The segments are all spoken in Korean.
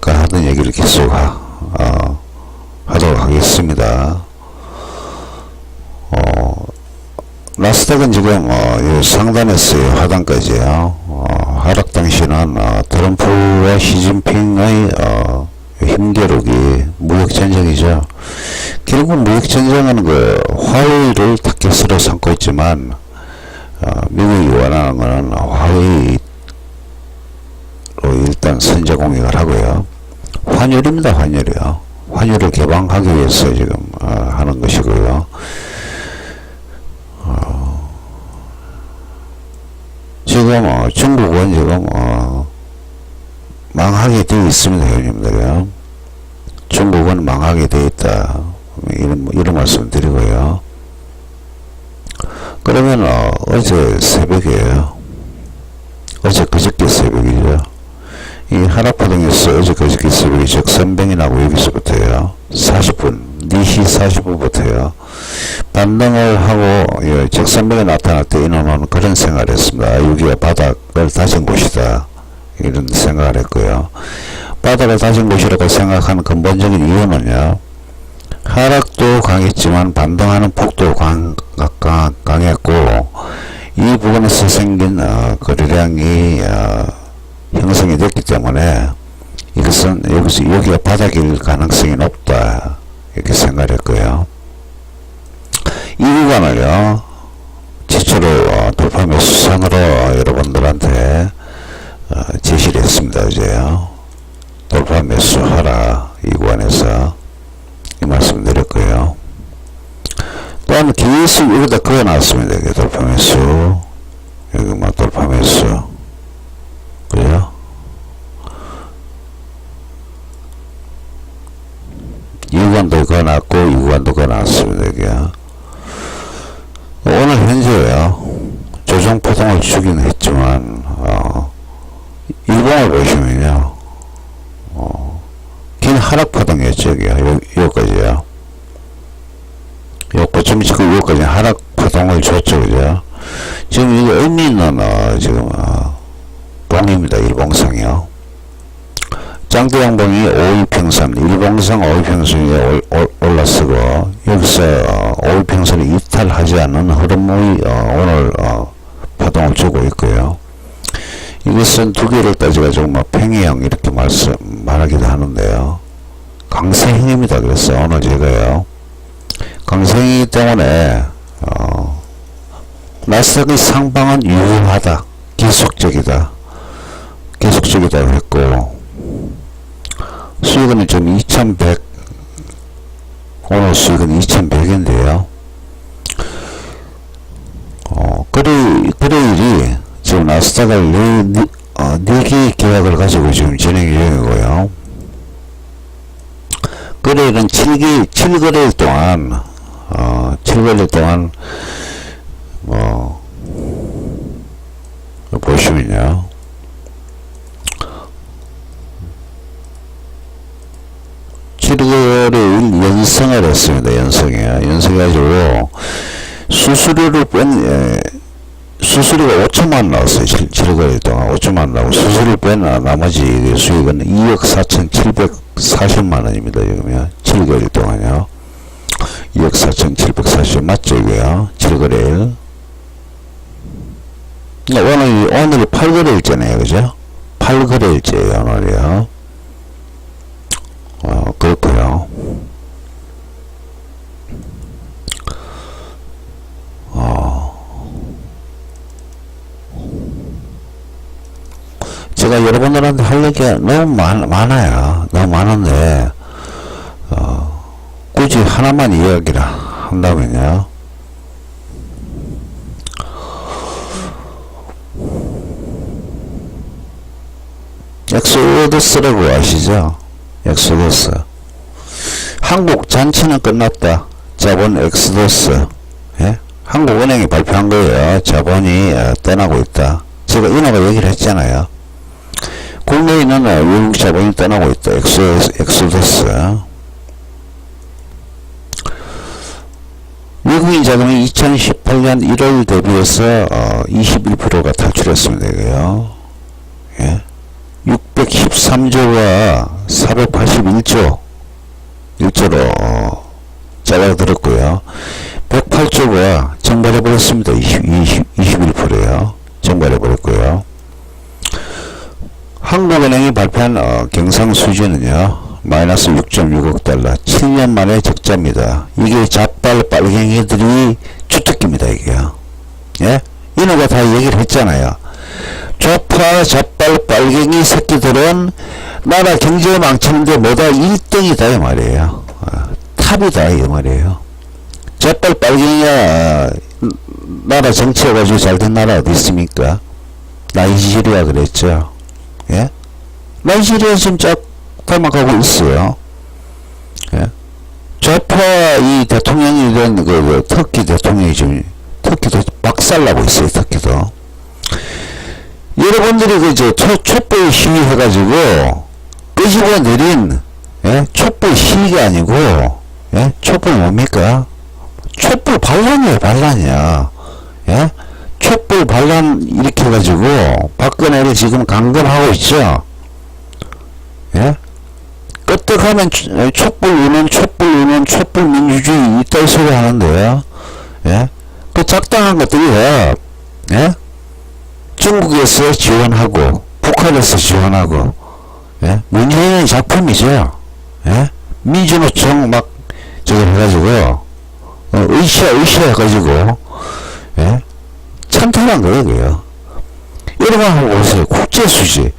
아까 하던 얘기를 계속 하, 어, 하도록 하겠습니다. 어, 나스닥은 지금 어, 이 상단에서요 하단까지요. 어, 하락 당시는 어, 트럼프와 시진핑의 어, 힘겨루기 무역 전쟁이죠. 결국 무역 전쟁은 그 화웨이를 타켓으로 삼고 있지만 어, 미국이 원하는 것은 화웨이로 일단 선제 공격을 하고요. 환율입니다, 환율이요. 환율을 개방하기 위해서 지금 어, 하는 것이고요. 지금 어, 중국은 지금 어, 망하게 되어 있습니다, 형님들요. 중국은 망하게 되어 있다. 이런 이런 말씀 드리고요. 그러면 어, 어제 새벽에요. 어제 그저께 새벽이죠. 이 하락파동에서 어제 그저께 새벽에 적선병이 나고 여기서부터요. 40분, 4시 40분부터요. 반등을 하고 예, 적선병이 나타날 때 이놈은 그런 생각을 했습니다. 아, 여기가 바닥을 다진 곳이다. 이런 생각을 했고요. 바닥을 다진 곳이라고 생각하는 근본적인 이유는요. 하락도 강했지만 반등하는 폭도 강, 강, 강했고 이 부분에서 생긴 어, 거래량이 어, 형성이 됐기 때문에 이것은 여기서 여기가 바닥일 가능성이 높다 이렇게 생각을 했고요. 이 구간을요 최초로 어, 돌파 매수선으로 여러분들한테 어, 제시를 했습니다 어제요. 돌파 매수하라 이 구간에서 이 말씀 드렸고요. 또한 계속 여기다 그어 놨습니다. 여기 돌파 매수 여기 막 돌파 매수 그죠? 이 구간도 그어 놨고 이 구간도 그어 놨습니다. 여기요. 오늘 현재요 조정 포동을 주긴 했지만 어, 일봉을 보시면요 어, 긴 하락 파동이었죠 여기요 요, 여기까지요 요 고점 지금 여기까지 하락 파동을 줬죠 그죠 지금 이게 의미 있는 어, 지금 어, 봉입니다 일봉상이요 짱대 양봉이 5일평선, 일봉상 5일평선이 올, 올, 올라서고 여기서 어, 5일평선을 이탈하지 않는 흐름의 어, 오늘 어, 파동을 주고 있고요. 이것은 두 개를 따져가지고 뭐 팽이형 이렇게 말씀 말하기도 하는데요. 강세형입니다. 그래서 오늘 제가요 강세이기 때문에 어, 나스닥의 상방은 유효하다, 계속적이다, 계속적이다고 했고. 수익은 지금 2100 오늘 수익은 2100인데요 어, 거래, 거래일이 지금 나스닥을 네, 네, 어, 4개의 계약을 가지고 지금 진행 중이고요 거래일은 7개, 7거래일 동안 어, 7거래일 동안 뭐 보시면요 치료를 연성을 했습니다. 연성이요. 연성해가지고 수수료를 뺀 예, 수수료가 5천만 나왔어요. 7개월 동안 5천만 나오고 수수료 뺀 나머지 수익은 2억 4,740만 원입니다. 지금요. 7개월 동안요. 2억 4,740 맞죠 이거요. 7거래일. 오늘 오늘이 8거래일째네요. 그죠? 8거래일째예요 오늘이요. 어, 그렇고요. 어, 제가 여러분들한테 할 얘기가 너무 많, 많아요. 너무 많은데, 어, 굳이 하나만 이야기를 한다면요. 엑소더스라고 아시죠? 엑소더스. 한국 잔치는 끝났다. 자본 엑소더스. 예? 한국은행이 발표한 거예요. 자본이 어, 떠나고 있다. 제가 인하가 얘기를 했잖아요. 국내에 있는 어, 외국 자본이 떠나고 있다. 엑소, 엑소더스. 외국인 자본이 2018년 1월 대비해서 어, 21%가 탈출했습니다. 이거요. 예? 613조가 481조 1조로 어, 잘라들었고요. 108조가 정발해버렸습니다. 20, 20, 21%요. 정발해버렸고요. 한국은행이 발표한 어, 경상수지는요. 마이너스 6.6억 달러 7년 만에 적자입니다. 이게 자빨 빨갱이들이 주특기입니다. 이게요. 예? 이노가 다 얘기를 했잖아요. 좌파 자빨 빨갱이 새끼들은 나라 경제 망치는데 뭐다 1등이다 이 말이에요. 어, 탑이다 이 말이에요. 자빨 빨갱이야 어, 나라 정치해가지고 잘 된 나라 어디 있습니까? 나이지리아 그랬죠. 예? 지금 쫙 닮아가고 있어요. 예? 좌파 이 대통령이던 그, 그 터키 대통령이 지금 터키도 박살나고 있어요. 터키도. 여러분들이 그저 촛불 시위 해가지고 끄집어 내린 예? 촛불 시위가 아니고 예? 촛불 뭡니까? 촛불 반란이에요 반란이야. 예? 촛불 반란 일으켜가지고 박근혜를 지금 강금하고 있죠. 예? 끄떡하면 촛- 어, 촛불 운운 촛불 운운 촛불 민주주의 이따위 소리 하는데요. 예? 그 작당한 것들이요. 예? 중국에서 지원하고 북한에서 지원하고 예? 문재인의 작품이죠. 예? 민주노총 막 저걸 해가지고 어, 의시야 의시야 해가지고 예? 찬탄한 거예요. 여러분 보세요. 국제수지.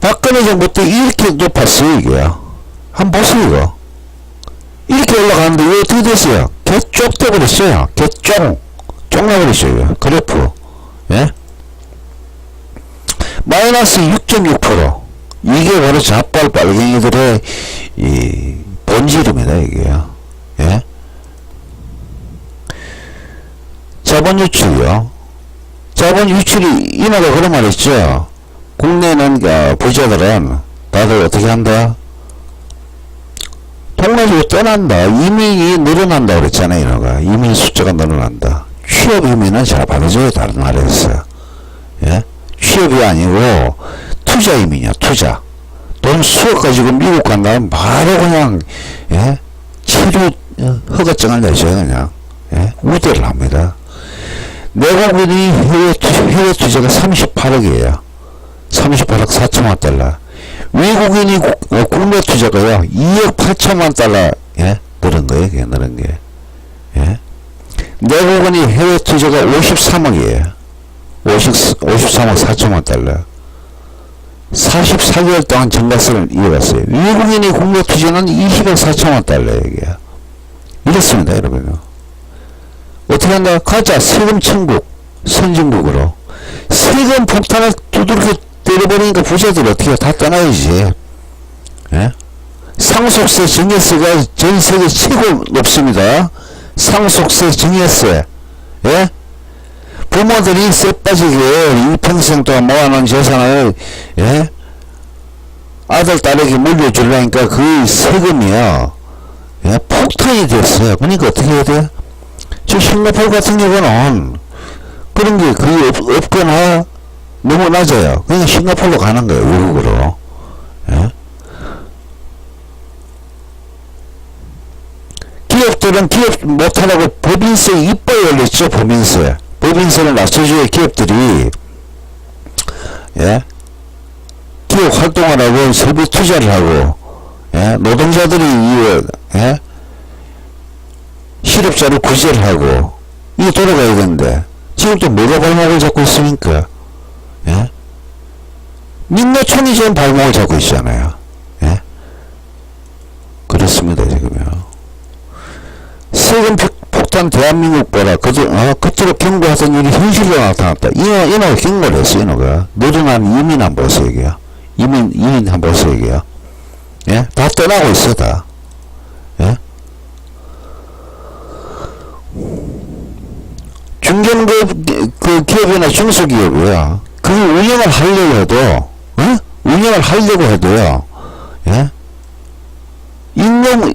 박근혜 정부 때 이렇게 높았어요, 이게요. 한번 보세요, 이거. 이렇게 올라가는데 왜 어떻게 됐어요? 개쪽 돼버렸어요. 개쪽. 쪽나버렸어요, 이거. 그래프. 예? 마이너스 6.6%. 이게 바로 자빨 빨갱이들의 이 본질입니다, 이게요. 예? 자본 유출이요. 자본 유출이 인하가 그런 말 있죠. 국내는 어, 부자들은 다들 어떻게 한다? 동네로 떠난다. 이민이 늘어난다 그랬잖아요. 인하가. 이민 숫자가 늘어난다. 취업 이민은 잘 받아줘요. 다른 나라에서. 예? 취업이 아니고 투자 이민이야. 투자. 돈 수억 가지고 미국 간다면 바로 그냥 예? 치료 어, 허가증을 내줘요. 그냥. 예? 우대를 합니다. 내국인이 해외, 투- 해외 투자가 38억이에요. 38억 4천만 달러. 외국인이 국- 어, 국내 투자가요, 2억 8천만 달러, 예? 늘은 거예요, 그게 늘은 게. 예? 내국인이 해외 투자가 53억이에요. 50, 53억 4천만 달러. 44개월 동안 정가성을 이어갔어요. 외국인이 국내 투자는 20억 4천만 달러예요, 이게. 이렇습니다, 여러분. 어떻게 한다? 가자. 세금 천국. 선진국으로. 세금 폭탄을 두들겨 때려버리니까 부자들 어떻게? 다 떠나야지. 예? 상속세 증여세가 전 세계 최고 높습니다. 상속세 증여세. 예? 부모들이 쎄 빠지게 일평생 동안 모아놓은 재산을, 예? 아들, 딸에게 물려주려니까 그 세금이요. 예? 폭탄이 됐어요. 그러니까 어떻게 해야 돼? 저 싱가포르 같은 경우는 그런 게 거의 없, 없거나 너무 낮아요. 그냥 싱가포르로 가는 거예요, 외국으로. 예? 기업들은 기업 못하라고 법인세 이빨 열렸죠, 법인세. 법인세를 낮춰줘야 기업들이, 예? 기업 활동을 하고 설비 투자를 하고, 예? 노동자들이, 이, 예? 실업자를 구제를 하고 이게 돌아가야 되는데 지금 또 뭐가 발목을 잡고 있습니까? 예? 민노총이 지금 발목을 잡고 있잖아요. 예? 그렇습니다 지금요. 세금 폭- 폭탄 대한민국 보라 그저 어, 그토록 경고하던 일이 현실로 나타났다. 이노 이노가 경고를 했어 이노가 늘어난 이민 한번 보세요. 이민 이민 한번 보세요. 예? 다 떠나고 있어 다. 중견급 그 기업이나 중소기업이야. 그 운영을 하려고 해도, 어? 운영을 하려고 해도요, 예? 임금,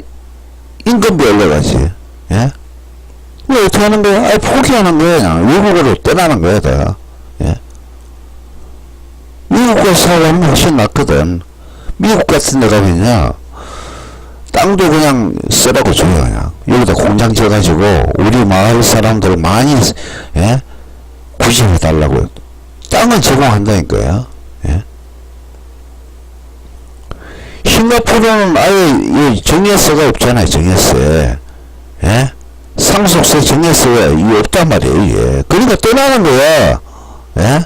임금비 올라가지, 예? 왜 어떻게 하는 거야? 아, 포기하는 거야, 그냥. 외국으로 떠나는 거야, 다. 예? 미국과 사고하면 훨씬 낫거든. 미국 같은 데 가면요. 땅도 그냥 쓰라고 줘요, 그냥. 여기다 공장 지어가지고, 우리 마을 사람들을 많이, 예? 구제해달라고. 땅은 제공한다니까요. 예? 싱가포르는 아예 이 정예세가 없잖아요, 정예세. 예? 상속세, 이게 없단 말이에요, 이게. 그러니까 떠나는 거야. 예?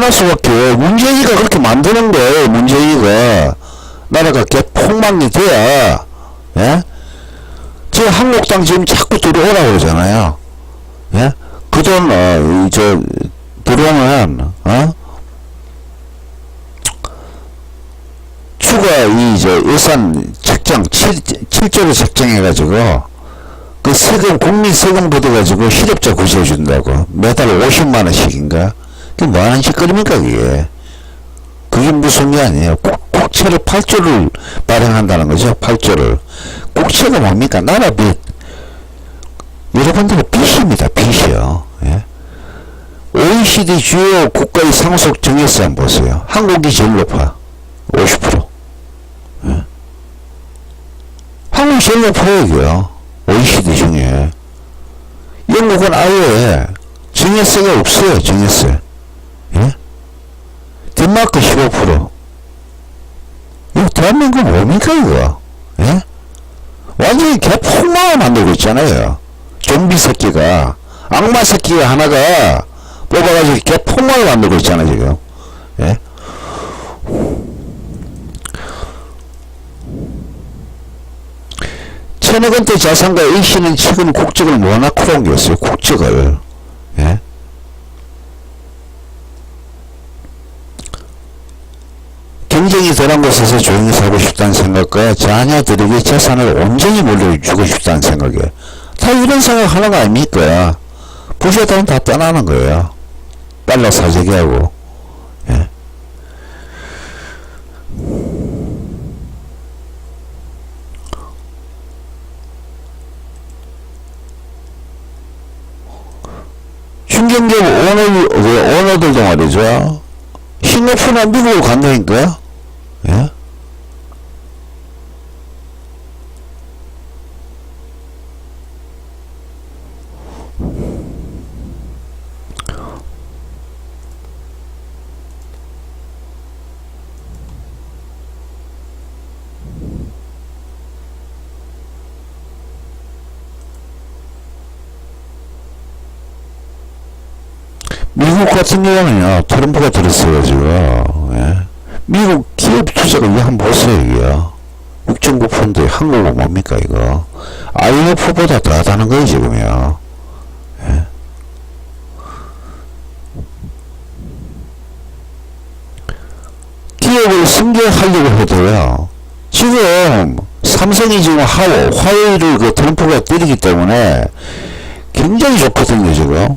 떠날 수밖에. 문재인이가 그렇게 만드는 거예요, 문재인이가. 나라가 개폭망이 돼야, 예? 저 한국당 지금 자꾸 들어오라고 그러잖아요. 예? 그 돈, 어, 이, 저, 들어오면, 어? 추가, 이, 저, 예산 책정, 7, 7조를 책정해가지고, 그 세금, 국민 세금 받아가지고 실업자 구제해준다고. 매달 50만원씩인가? 그게 뭐하는 짓거리입니까, 그게? 그게 무슨 게 아니에요. 국, 국채를 8조를 발행한다는 거죠, 8조를. 국채가 뭡니까? 나라 빚. 여러분들의 빚입니다, 빚이요. 예? OECD 주요 국가의 상속 정액세 한번 보세요. 한국이 제일 높아. 50%. 예? 한국이 제일 높아요, 이게요. OECD 중에. 영국은 아예 정액세가 없어요, 정액세. 예? 덴마크 15%. 이거 대한민국 뭡니까, 이거? 예? 완전히 개폭망을 만들고 있잖아요. 좀비 새끼가, 악마 새끼가 하나가 뽑아가지고 개폭망을 만들고 있잖아요, 지금. 예? 천억 원대 자산가 A씨는 최근 국적을 모나코로 옮겼어요, 국적을. 예? 덜한 곳에서 조용히 살고 싶다는 생각과 자녀들에게 재산을 온전히 물려주고 싶다는 생각에 다 이런 생각 거 아닙니까? 부셔다는 다 떠나는 거예요. 달러 사재기하고. 예. 중견기업 오너, 그 오너들도 말이죠. 싱가포르나 미국으로 간다니까요? 예? 미국 같은 경우는요, 트럼프가 들었어가지고, 예. 미국 기업 투자가 이거 한번 보세요, 이게요. 6.9%의 한국은 뭡니까, 이거. IMF보다 더 하다는 거예요, 지금요. 예. 기업을 승계하려고 해도요, 지금, 삼성이 지금 하워, 화웨이를 그 트럼프가 때리기 때문에 굉장히 좋거든요, 지금.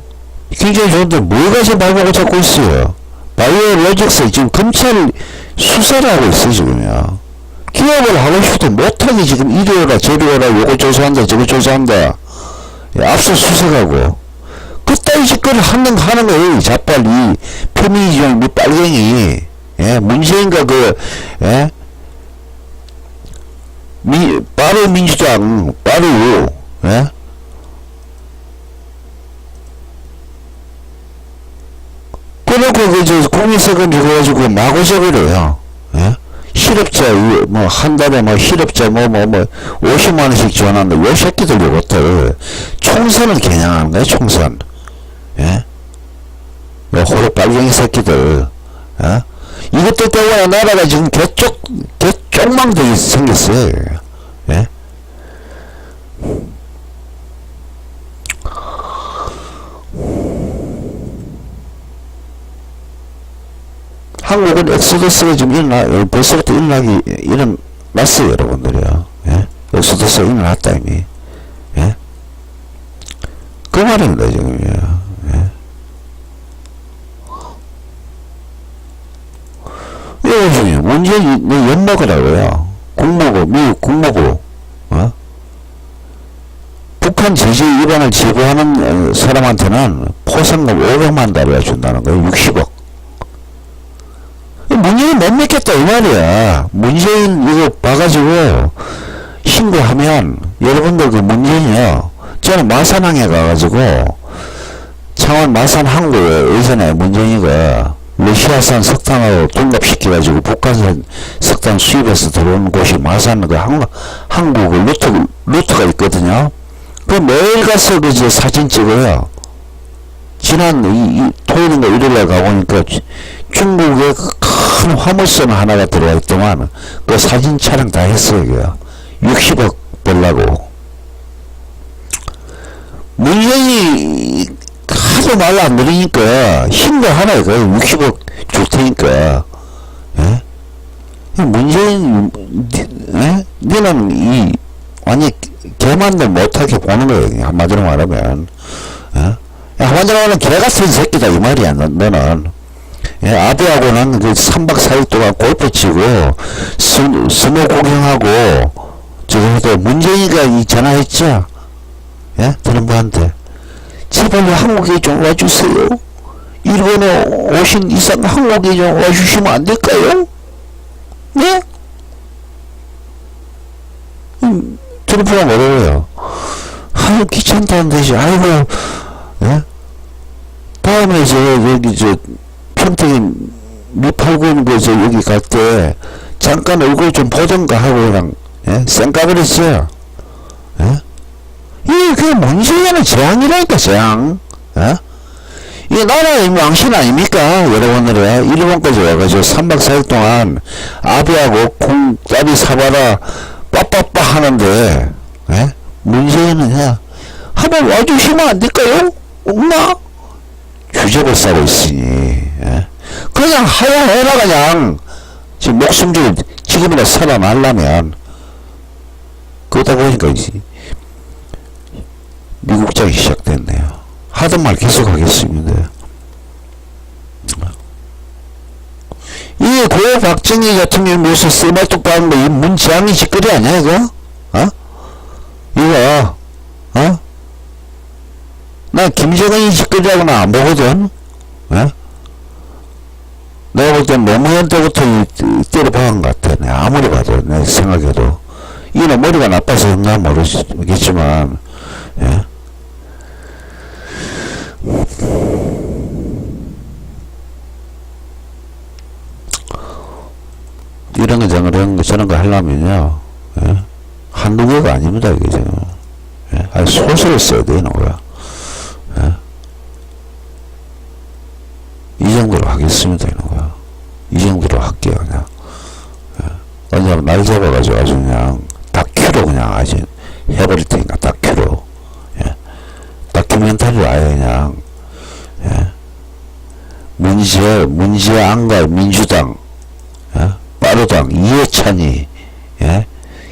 굉장히 좋은데 뭐가 지금 발목을 잡고 있어요. 바이오 로직스 지금 검찰 수사를 하고 있어요 지금요. 기업을 하고 싶어도 못하게 지금. 이리 오라 저리 오라 요거 조사한다 저거 조사한다. 예, 앞서 수색하고. 그따위 짓거리 하는 하는 거예요 이 자빨 이. 페미니즘 이 빨갱이. 예 문재인과 그 예? 미 빠르 민주당 빠르 그저 국민세금 줘가지고 마구 저거래요. 예? 실업자 뭐 한 달에 뭐 실업자 뭐 뭐 뭐 50만 원씩 지원한다. 요 새끼들 요것들 총선을 겨냥하는 거야 총선. 예? 요 호로 빨갱이 새끼들. 예? 이것들 때문에 나라가 지금 개쪽 개쪽망되게 생겼어요. 예? 한국은 엑소더스가 지금 일어나, 벌써부터 일어나기, 일어났어요, 여러분들이요. 예? 엑소더스가 일어났다, 이미. 예? 그 말입니다, 지금요. 예? 이거 중에 문재인이 뭐 엿먹으라고요. 국무부, 미국 국무부, 어? 북한 제재 위반을 제보하는 어, 사람한테는 포상금 500만 달러 준다는 거예요. 60억. 믿겠다 이 말이야. 문재인 이거 봐가지고 신고하면 여러분들 그 문재인이요. 저는 마산항에 가가지고 창원 마산 항구에 예전에 문재인이가 러시아산 석탄하고 둔갑시켜가지고 북한산 석탄 수입해서 들어오는 곳이 마산 그 항, 항구 그 루트, 루트가 있거든요. 그 매일 가서 그저 사진 찍어요. 지난 이, 이 토요일인가 일요일에 가보니까 그 큰 화물선 하나가 들어와 있더만 그 사진 촬영 다 했어요. 그거. 60억 벌라고. 문재인이 하도 말안 들으니까 힘도 거의 60억 줄 테니까 예? 이 문재인 니- 예? 니는 이 완전 개만도 못하게 보는 거예요 한마디로 말하면 예? 야, 한마디로 말하면 개 같은 새끼다 이 말이야 너, 너는 예, 아비하고는 그 3박 4일 동안 골프 치고 스, 스노 구경하고 지금 또 문재인이가 이 전화했죠 예? 트럼프한테 제발 한국에 좀 와주세요. 일본에 오신 이상 한국에 좀 와주시면 안 될까요? 네? 음, 트럼프가 뭐라고요? 아유, 귀찮다는 듯이, 아이고, 예? 다음에 저, 여기, 저, 평택에 미팔군 그, 저, 여기 갈 때, 잠깐 얼굴 좀 보던가 하고 그냥, 예? 쌩까버렸어요. 예? 이게 그 문재인의 재앙이라니까 재앙 어? 이게 나라의 망신 아닙니까 여러분들의 일본까지 와가지고 3박 4일 동안 아비하고 콩다리 사바라 빠빠빠 하는데 예? 문재인은 그냥 한번 와주시면 안 될까요? 엄마 주접을 싸고 있으니 예? 그냥 하야해라 그냥 지금 목숨 주고 지금이라 살아나려면 그러다 보니까 이제 미국장이 시작됐네요. 하던 말 계속 하겠습니다. 이게 고 박정희 같은 경우 쓰발뚝 받는 거이 문지양이 짓거리 아니야 이거? 어? 이거 어? 나 김정은이 짓거리라고 나 안 보거든. 어? 내가 볼 땐 노무현 때부터 때려박은 것 같아. 내가 아무리 봐도 내 생각해도 이는 머리가 나빠서 그런가 모르겠지만 예? 이런 거 저런 거 저런 거 하려면요 예? 한두 개가 아닙니다 이게 지금 예? 아니 소설을 써야 되는 거야 예? 이 정도로 하겠습니다 이런 거 정도로 할게요 그냥 예? 한번 날 잡아가지고 아주 그냥 다큐로 그냥 아주 해버릴 테니까 다큐로 예? 다큐멘터리로 아예 그냥 예? 문제 문제안과 민주당 예? 빠르당 이해찬이 예?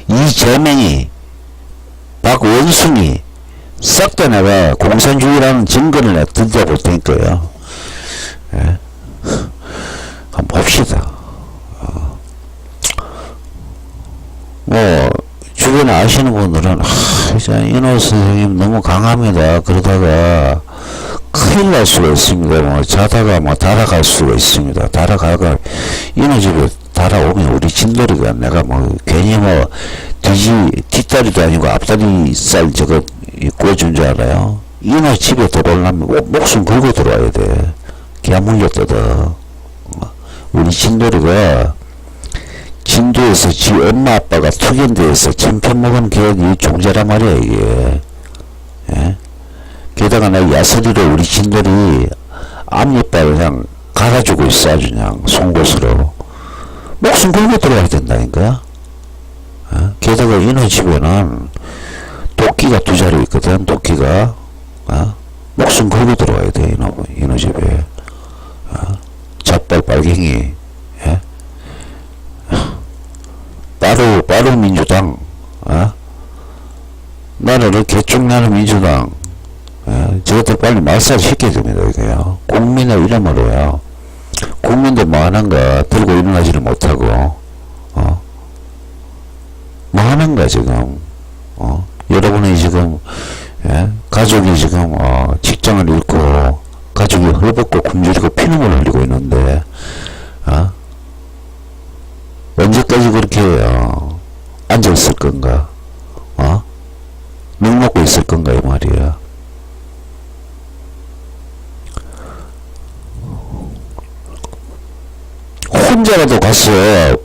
이재명이 박원순이 싹 다 내가 공산주의라는 증거를 내가 던져볼 테니까요 예? 한번 봅시다 어. 뭐 주변에 아시는 분들은 하, 진짜 인호 선생님 너무 강합니다 그러다가 큰일 날 수가 있습니다. 뭐 자다가 뭐 달아갈 수가 있습니다. 달아가가 이놈 집에 달아오면 우리 진돌이가 내가 뭐 괜히 뭐 뒤지 뒷다리도 아니고 앞다리 쌀 저거 구워준 줄 알아요. 이놈 집에 들어오려면 목- 목숨 걸고 들어와야 돼. 개 물려 뜯어. 우리 진돌이가 진도에서 지 엄마 아빠가 투견대에서 천편 먹은 개이 종자란 말이야 이게. 예? 게다가 나 야설이로 우리 진들이 앞니빨 그냥 갈아주고 있어 아주 그냥 송곳으로 목숨 걸고 들어가야 된다니까 어? 게다가 이놈 집에는 도끼가 두 자리 있거든 도끼가 어? 목숨 걸고 들어가야 돼 이놈, 이놈 집에 어? 잡발 빨갱이 예? 빠루 빠루 민주당 어? 나는 개쪽나는 민주당 예, 저것들 빨리 말살 시켜야 됩니다, 이거요. 국민의 이름으로요. 국민들 뭐 하는가 들고 일어나지를 못하고, 어? 뭐 하는가, 지금. 어? 여러분이 지금, 예? 가족이 지금 어, 직장을 잃고 가족이 헐벗고 굶주리고 피눈물 흘리고 있는데 어? 언제까지 그렇게 어, 앉아 있을 건가? 어? 물 먹고 있을 건가 이 말이야. 혼자라도 가서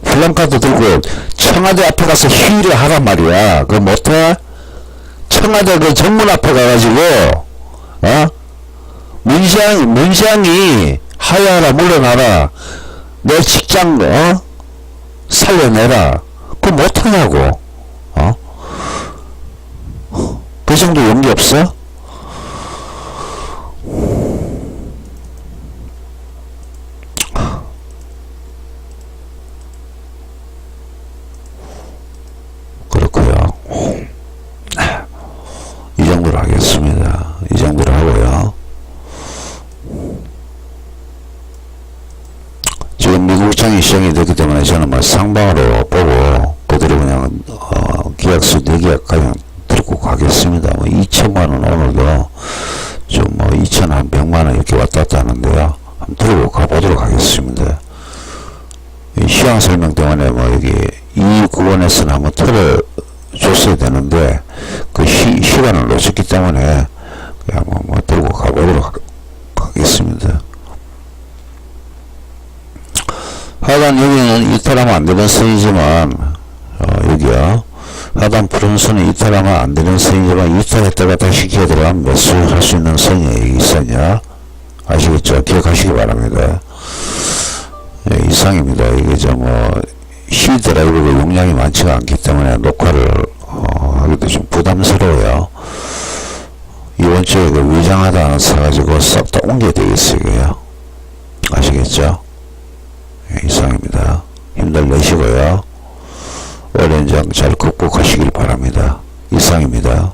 플랜카드 들고 청와대 앞에 가서 시위를 하란 말이야. 그거 못해? 청와대 그 정문 앞에 가가지고 어? 문시장 문시장이 하야하라 물러나라 내 직장 어? 살려내라 그거 못하냐고 어? 그 정도 용기 없어? 그렇고요 이 정도로 하겠습니다 이 정도로 하고요 지금 미국장이 시작이 됐기 때문에 저는 뭐 상방으로 보고 그대로 그냥 어, 계약서 4계약 그냥 들고 가겠습니다. 뭐 2천만 원 오늘도 좀뭐 2천 한 100만 원 이렇게 왔다 갔다 하는데요. 한번 들고 가보도록 하겠습니다. 이 시황 설명 때문에 뭐 여기 이 구간에서는 한번 틀어 줬어야 되는데 그 시, 시간을 놓쳤기 때문에 그냥 뭐, 뭐 들고 가보도록 하- 하겠습니다. 하단 여기는 이탈하면 안 되는 선이지만 어, 여기요. 하단 푸른 선은 이탈하면 안 되는 선이지만 이탈했다가 다시 기어 들어가면 매수할 수 있는 선이에요 이 선이요 아시겠죠? 기억하시기 바랍니다. 예, 이상입니다. 이게 저뭐 C 드라이브가 용량이 많지가 않기 때문에 녹화를 어, 하기도 좀 부담스러워요. 이번 주에 그 위장하다 사가지고 싹 다 옮겨야 되겠어요 아시겠죠? 예, 이상입니다. 힘들 내시고요. 어려운 장잘 극복하시길 바랍니다. 이상입니다.